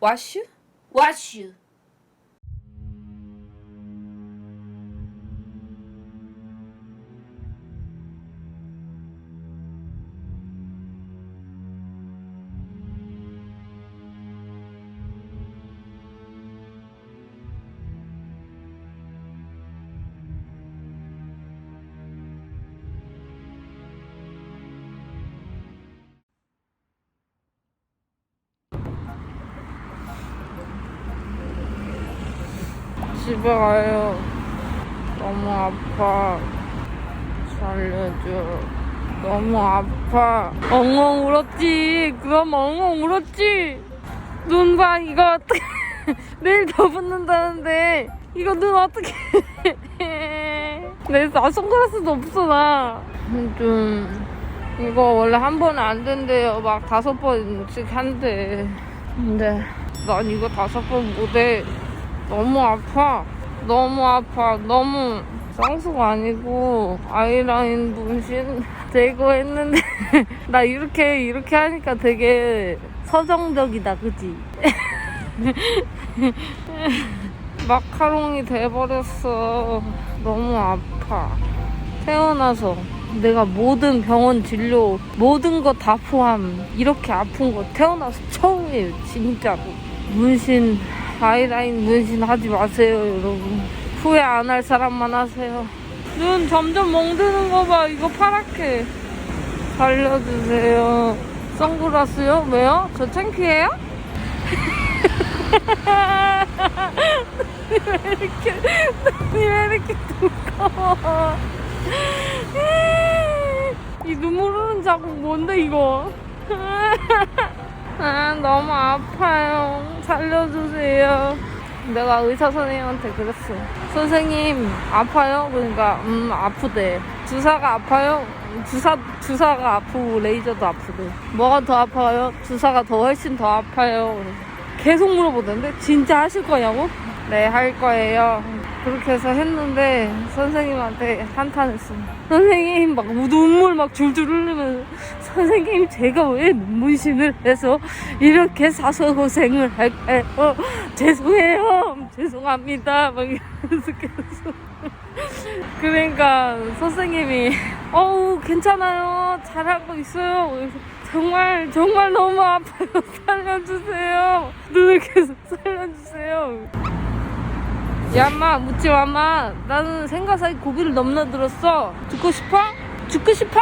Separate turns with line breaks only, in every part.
와슈? 와슈. 집에 가요. 너무 아파. 살려줘. 너무 아파. 엉엉 울었지. 그럼 엉엉 울었지. 눈 봐, 이거 어떡해. 내일 더 붙는다는데. 이거 눈 어떡해. 내나 선글라스도 없어, 나. 좀, 이거 원래 한 번에 안 된대요. 막 다섯 번씩 한대. 근데 난 이거 다섯 번 못해. 너무 아파. 너무 아파. 너무 쌍수가 아니고 아이라인 문신 대고 했는데 나 이렇게 이렇게 하니까 되게 서정적이다, 그지? 마카롱이 돼버렸어. 너무 아파. 태어나서 내가 모든 병원 진료 모든 거 다 포함 이렇게 아픈 거 태어나서 처음이에요 진짜로 문신 아이라인 문신 하지 마세요 여러분 후회 안 할 사람만 하세요 눈 점점 멍드는 거 봐 이거 파랗게 살려주세요 선글라스요? 왜요? 저 창피해요? 왜 이렇게 왜 이렇게 두꺼워 이 눈물 흐르는 자국 뭔데 이거 아 너무 아파요 살려주세요 내가 의사 선생님한테 그랬어 선생님 아파요? 그러니까 음 아프대 주사가 아파요? 주사, 주사가 아프고 레이저도 아프대 뭐가 더 아파요? 주사가 더 훨씬 더 아파요 계속 물어보던데 진짜 하실 거냐고? 네 할 거예요 그렇게 해서 했는데 선생님한테 한탄했어 선생님 막 눈물 막 줄줄 흘리면서 선생님 제가 왜 문신을 해서 이렇게 사서 고생을 할까요? 죄송해요. 죄송합니다. 막 이러면서 계속. 그러니까 선생님이 어우 괜찮아요. 잘하고 있어요. 정말 정말 너무 아파요. 살려주세요. 눈을 계속 살려주세요 야, 엄마, 묻지 마, 엄마. 나는 생각 사이 고비를 넘나들었어. 죽고 싶어? 죽고 싶어?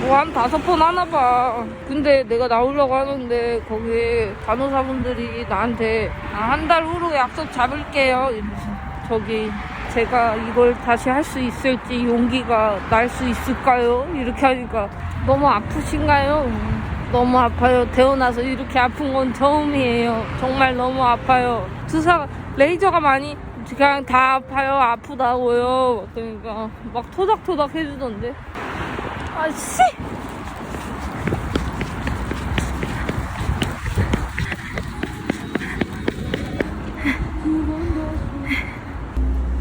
뭐, 한 다섯 번 하나 봐. 근데 내가 나오려고 하는데, 거기 간호사분들이 나한테, 아, 한 달 후로 약속 잡을게요. 저기, 제가 이걸 다시 할 수 있을지 용기가 날 수 있을까요? 이렇게 하니까, 너무 아프신가요? 너무 아파요. 태어나서 이렇게 아픈 건 처음이에요. 정말 너무 아파요. 주사가 레이저가 많이 그냥 다 아파요. 아프다고요. 그러니까 막 토닥토닥 해주던데. 아씨.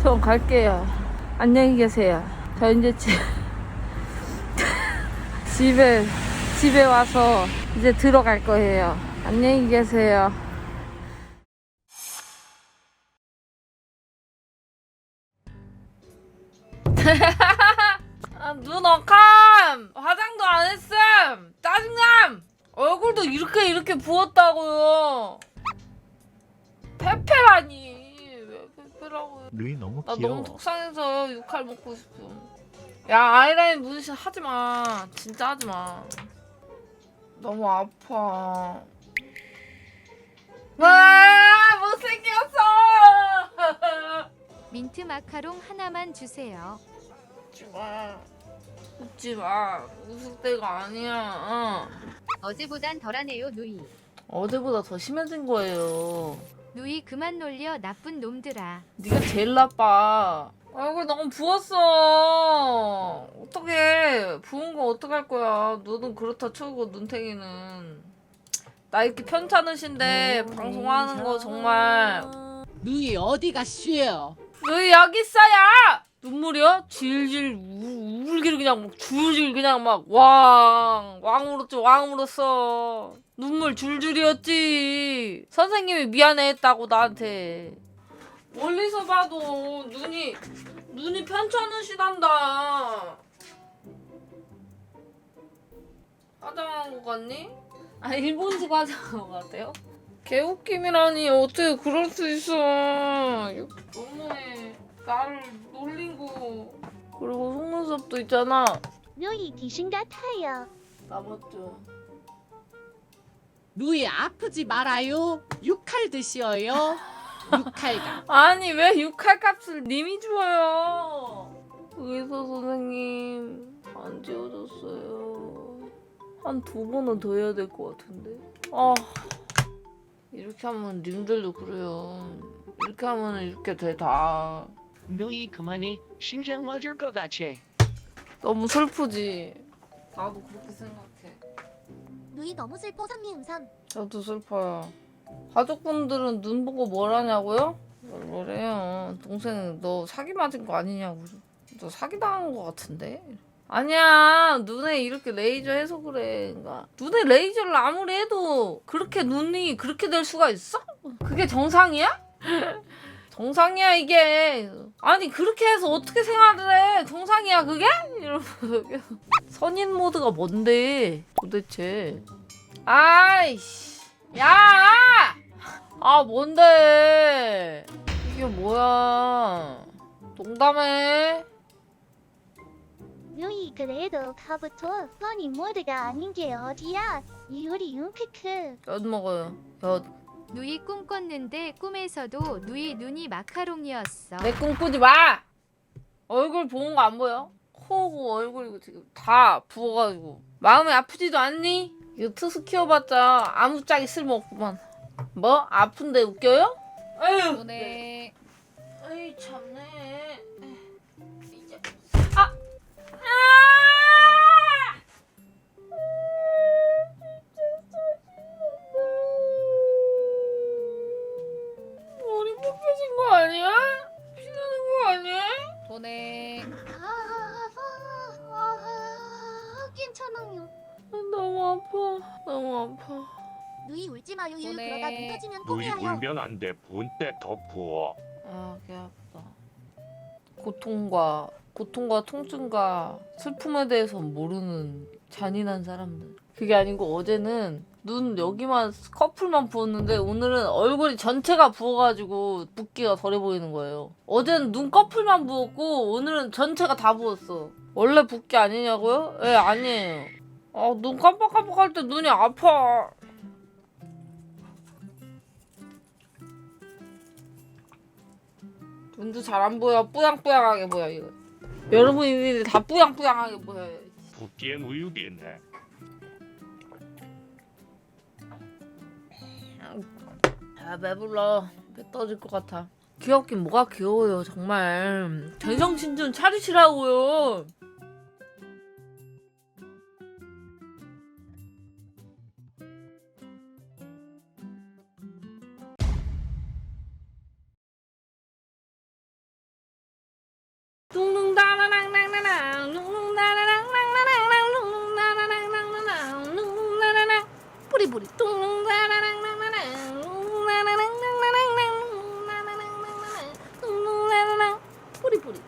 저 갈게요. 안녕히 계세요. 저 이제 집 집에 집에 와서 이제 들어갈 거예요. 안녕히 계세요. 아, 눈 억함! 화장도 안 했음! 짜증남! 얼굴도 이렇게 이렇게 부었다고요. 페페라니. 왜 페페라고요?
루이 너무
나
귀여워.
너무 속상해서 육칼 먹고 싶음. 야 아이라인 문신 하지 마. 진짜 하지 마. 너무 아파. 와 못생겼어.
민트 마카롱 하나만 주세요.
웃지 마. 웃지 마. 웃을 때가 아니야. 어.
어제보단 덜하네요, 누이.
어제보다 더 심해진 거예요.
누이 그만 놀려 나쁜 놈들아.
네가 제일 나빠. 얼굴 너무 부었어. 어떡해. 부은 거 어떡할 거야. 너는 그렇다 쳐고 눈탱이는. 나 이렇게 편찮으신데 방송하는 거 정말.
누이 어디 가시오?
너희 여기 있어요. 눈물이요? 질질 우- 울기를 그냥 막 줄줄 그냥 막 왕 왕으로써 왕으로써 눈물 줄줄이었지. 선생님이 미안해했다고 나한테. 멀리서 봐도 눈이 눈이 편찮으시단다. 화장한 거 같니? 아 일본식 화장한 거 같아요? 개웃김이라니. 어떻게 그럴 수 있어. 너무해 나를 놀리고 그리고 속눈썹도 있잖아
묘이 귀신 같아요.
나 맞죠?
누이 아프지 말아요. 육칼 드시어요. 육칼가.
아니 왜 육할 값을 님이 줘요 의사 선생님 안 지워줬어요 한 두 번은 더 해야 될 것 같은데 아 이렇게 하면 님들도 그래요 이렇게 하면 이렇게 돼 다
누이 그만해 신장 맞을 것 같아.
너무 슬프지 나도 그렇게 생각해
누이 너무 슬퍼 선미 음선.
저도 슬퍼요. 가족분들은 눈 보고 뭘 하냐고요? 뭘 뭐래요. 동생 너 사기 맞은 거 아니냐고. 너 사기 당한 거 같은데? 아니야 눈에 이렇게 레이저 해서 그래. 그러니까 눈에 레이저를 아무리 해도 그렇게 눈이 그렇게 될 수가 있어? 그게 정상이야? 정상이야 이게. 아니 그렇게 해서 어떻게 생활을 해? 정상이야 그게? 이러면서. 선인 모드가 뭔데 도대체? 아이씨. 야! 아, 뭔데? 이게 뭐야? 농담해.
묘이 그래도 카부토 선이 모드가 아닌 게 어디야? 이효리 융크크.
엿 먹어요. 엿.
누이 꿈 꿨는데 꿈에서도 누이 눈이 마카롱이었어.
내 꿈 꾸지 마! 얼굴 보는 거 안 보여? 코고 얼굴 지금 다 부어가지고. 마음이 아프지도 않니? 이거 트스 키워봤자 아무짝에 쓸모없구만. 뭐? 아픈데 웃겨요? 아유!
네.
아이 참네. 이제 아! 아! 아파.
누이 울지 마요. 유
보내.
그러다 눈 떠지면
누이
포기해요.
울면 안 돼. 본때더 부어.
아, 개 아프다. 고통과 고통과 통증과 슬픔에 대해서 모르는 잔인한 사람들. 그게 아니고 어제는 눈 여기만 커플만 부었는데 오늘은 얼굴이 전체가 부어가지고 붓기가 덜해 보이는 거예요. 어제는 눈 커플만 부었고 오늘은 전체가 다 부었어. 원래 붓기 아니냐고요? 예, 아니에요. 아, 눈 깜빡깜빡할 때 눈이 아파. 눈도 잘 안 보여. 뿌양뿌양하게 보여 이거. 여러분이 다 뿌양뿌양하게 보여요.
붓기엔 우유겠네.
아 배불러. 배 떠질 것 같아. 귀엽긴 뭐가 귀여워요 정말. 제정신 좀 차리시라고요. বলি তুম